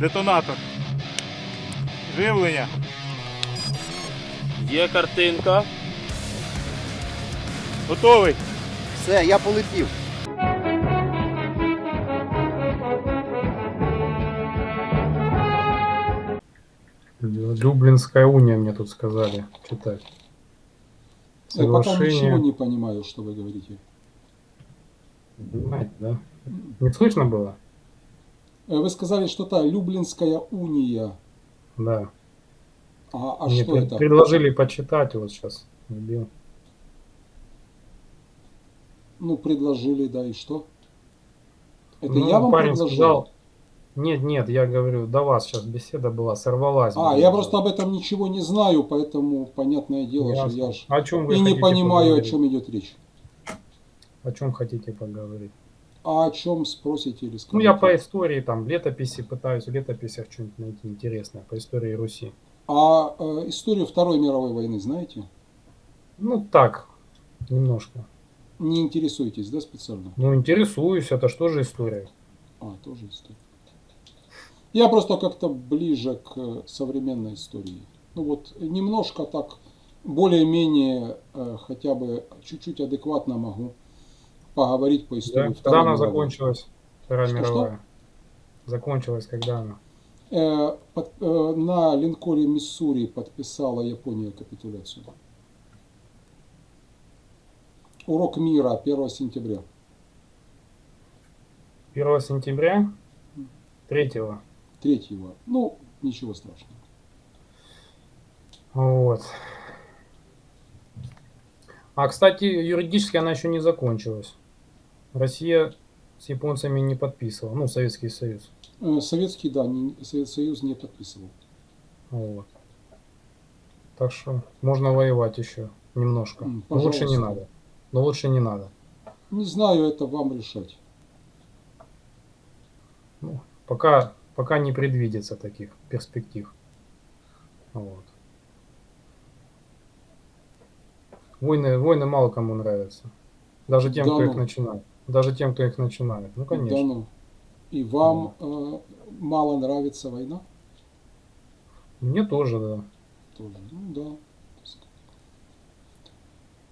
Детонатор. Живлення. Є картинка. Готовий. Все, я полетів. Люблинская уния мне тут сказали читать. Я пока ничего не понимаю, что вы говорите. Понимаете, да? Не слышно было? Э, Вы сказали что-то Люблинская уния. Да. А, а Мне что пред- это? предложили почитать, вот сейчас. Ну, предложили, да, и что? Это Ну, я вам парень предложил? сказал- Нет, нет, я говорю, до вас сейчас беседа была, сорвалась. А, блин. я просто об этом ничего не знаю, поэтому понятное дело, что Ясно. я ж О чем вы и не понимаю, о чем идет речь. О чем хотите поговорить? А о чем спросите или скажете? Ну, я по истории, там, летописи пытаюсь, в летописях что-нибудь найти интересное, по истории Руси. А э, историю Второй мировой войны знаете? Ну, так, немножко. Не интересуетесь, да, специально? Ну, интересуюсь, это что же история? А, тоже история. Я просто как-то ближе к э, современной истории. Ну вот немножко так, более-менее, э, хотя бы чуть-чуть адекватно могу поговорить по истории Да? Когда она мировой. закончилась, Вторая Что, что? мировая? Закончилась когда она? Э, под- э, на линкоре Миссури подписала Япония капитуляцию. Урок мира 1 сентября. 1 сентября? 3 Третьего. Ну, ничего страшного. Вот. А, кстати, юридически она еще не закончилась. Россия с японцами не подписывала, ну, Советский Союз. Э, Советский, да, не- Советский Союз не подписывал. Вот. Так что можно воевать еще немножко. Но лучше не надо. Но лучше не надо. Не знаю, это вам решать. Ну, пока, пока не предвидится таких перспектив. Вот. Войны, войны мало кому нравятся. Даже тем, Да кто ну. их начинает. Даже тем, кто их начинает. Ну, конечно. Да ну. И вам э, мало нравится война? Мне тоже, да. Тоже. Ну да.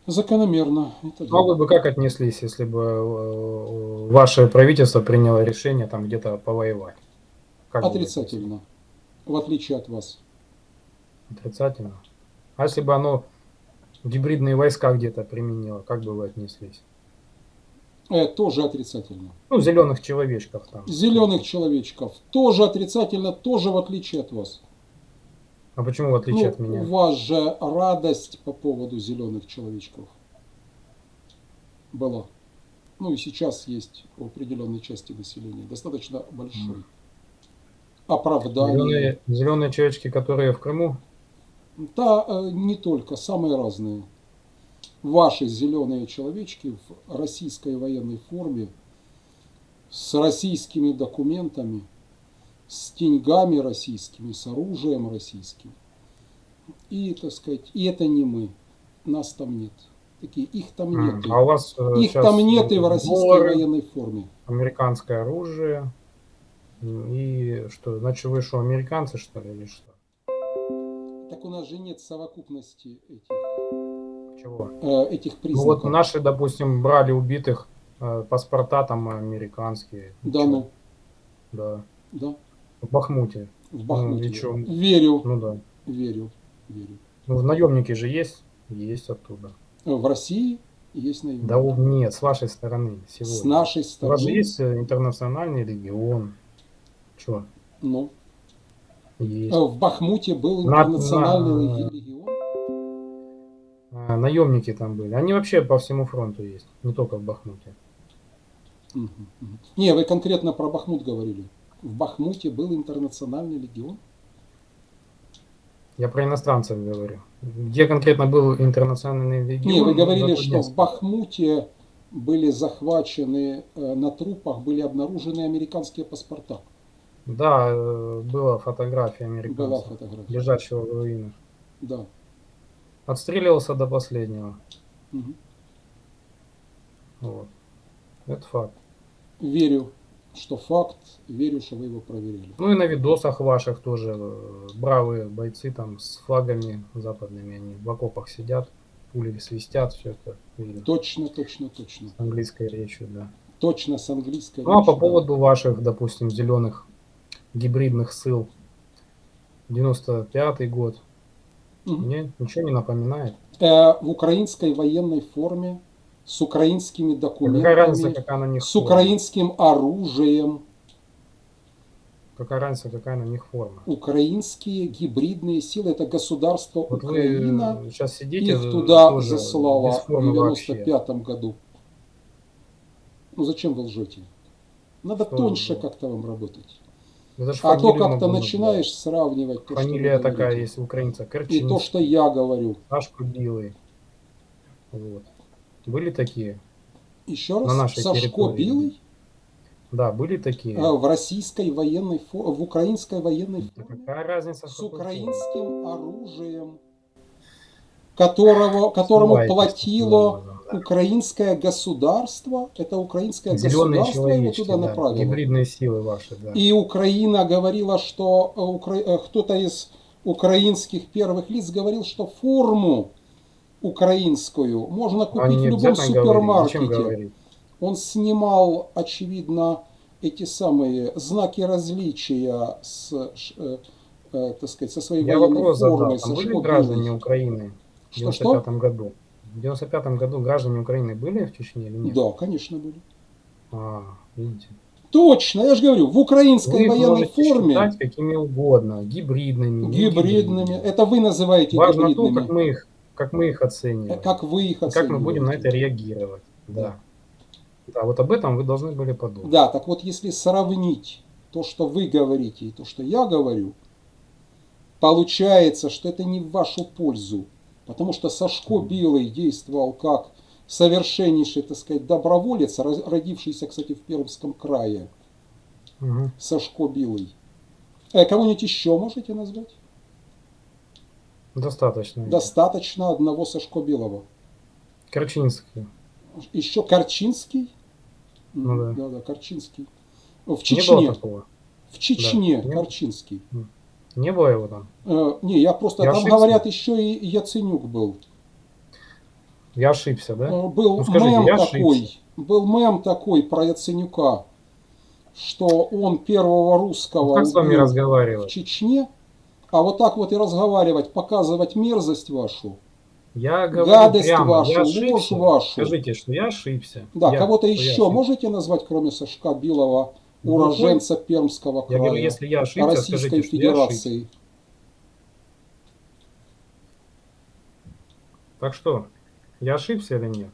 Закономерно. Это да. А вы бы как отнеслись, если бы э, ваше правительство приняло решение там где-то повоевать? Как Отрицательно. В отличие от вас. Отрицательно. А если бы оно гибридные войска где-то применило, как бы вы отнеслись? Э, тоже отрицательно. Ну, зеленых человечков там. Зеленых человечков. Тоже отрицательно, тоже в отличие от вас. А почему в отличие Ну, от меня? У вас же радость по поводу зеленых человечков была. Ну и сейчас есть у определенной части населения. Достаточно большой. Оправдание. Зеленые, зеленые человечки, которые в Крыму? Да, э, не только, самые разные. Ваши зеленые человечки в российской военной форме, с российскими документами, с деньгами российскими, с оружием российским. И, так сказать, и это не мы. Нас там нет. Такие, их там нет. А у вас э, Их там нет и в российской доллары, военной форме. американское оружие. И что, значит вы что, американцы что ли или что? Так у нас же нет совокупности этих, Чего? э, этих Ну признаков. вот наши, допустим, брали убитых, э, паспорта там американские. Да ну, Да. да, В Бахмуте. в Бахмуте. и чё? Верю, Ну да. верю, верю. Ну, наемники же есть? Есть оттуда. В России есть наемники. Да нет, с вашей стороны сегодня. С нашей У вас стороны. же есть э, интернациональный регион. Че? Ну, Есть. э, в Бахмуте был На- интернациональный на- легион. А, наемники там были. Они вообще по всему фронту есть, не только в Бахмуте. Не, вы конкретно про Бахмут говорили. В Бахмуте был интернациональный легион. Я про иностранцев говорю. Где конкретно был интернациональный регион? Не, вы говорили, что в Бахмуте были захвачены, э, на трупах были обнаружены американские паспорта. Да, э, была фотография Была американца, фотография. лежащего в руинах. Да. Отстреливался до последнего. Мгм. Вот. Это факт. Верю. что факт, верю, что вы его проверяли. Ну и на видосах ваших тоже э, бравые бойцы там с флагами западными, они в окопах сидят, пули свистят, все это видно. Точно, точно, точно. С английской речью, да. Точно с английской Ну а по речью, да. поводу ваших, допустим, зеленых гибридных сил, 95-й год, Мгм. мне ничего не напоминает. Э, в украинской военной форме, с украинскими Какая разница, документами, какая на них с форма? украинским оружием, Какая разница, какая на них форма? украинские гибридные силы, это государство Вот Украина сейчас сидите их туда заслала в формы вообще. 95 году. Ну зачем вы лжете? Надо Что тоньше как-то вам работать. Это ж А то как-то начинаешь сравнивать то, Фамилия такая говорите, есть у украинца. и Корчинский. то, что я говорю. Сашку Билый. Вот. Были такие? Еще На раз, нашей Сашко территории. Билый Да, были такие. э, в российской военной фо- в украинской военной Да форме какая разница? с украинским оружием, которого, которому Ссылайтесь платило да. Украинское государство. Это украинское Зеленые государство его туда да. направило. Гибридные силы ваши, да. И Украина говорила, что э, укра- э, кто-то из украинских первых лиц говорил, что форму украинскую можно купить в любом супермаркете. говорить? Он снимал, очевидно, эти самые знаки различия с, э, так сказать, со своей Я военной вопрос задал. формой, со были граждане Украины в Что, 95 году? В 95 году граждане Украины были в Чечне или нет? Да, конечно, были. А, видите. Точно, я же говорю, в украинской Вы военной форме считать какими угодно, гибридными, гибридными, это вы называете Важно то, гибридными, как мы их, как мы их Э, оцениваем, как вы их и как мы будем на это оцениваете. реагировать. Да. Да, вот об этом вы должны были подумать. Да, так вот если сравнить то, что вы говорите, и то, что я говорю, получается, что это не в вашу пользу. Потому что Сашко Билый действовал как совершеннейший, так сказать, доброволец, родившийся, кстати, в Пермском крае. Мгм. Сашко Билый. Э, кого-нибудь еще можете назвать? Достаточно. Достаточно одного Сашко Билова. Корчинский. Еще Корчинский. Ну да. да, да, Корчинский. В Не было Чечне. такого. В Чечне Да. Корчинский. Не было его там. Э, не, я просто Я там ошибся? говорят еще и Яценюк был. Я ошибся, да? Э, Был Ну, скажите, мем такой, ошибся. был мем такой про Яценюка, что он первого русского Ну, как с вами убил в разговаривать? Чечне, а вот так вот и разговаривать, показывать мерзость вашу. Я говорю Гадость прямо, вашу, я ложь ошибся. вашу. Скажите, что я ошибся. Да, кого-то еще ошибся. можете назвать, кроме Сашка Билова, уроженца Пермского Я края, говорю, если я ошибся, Российской скажите, что я ошибся. Федерации? Так что, я ошибся или нет?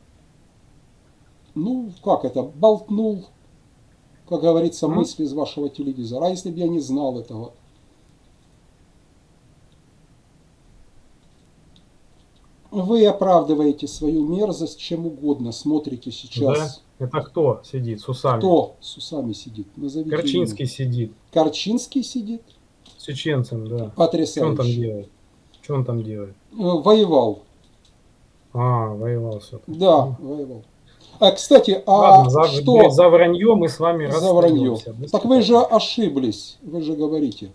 Ну, как это, болтнул, как говорится, Ну. мысли из вашего телевизора. А если бы я не знал этого? Вы оправдываете свою мерзость чем угодно, смотрите сейчас. Да? Это кто сидит с усами? Кто с усами сидит? Назовите Корчинский сидит. имя. Корчинский сидит? С чеченцем, да. Что он там Потрясающе. делает? Что он там делает? Э, Воевал. А, воевал все. Да, воевал. А, кстати, а Ладно, за, что за вранье мы с вами за вранье? Так вы же ошиблись, вы же говорите.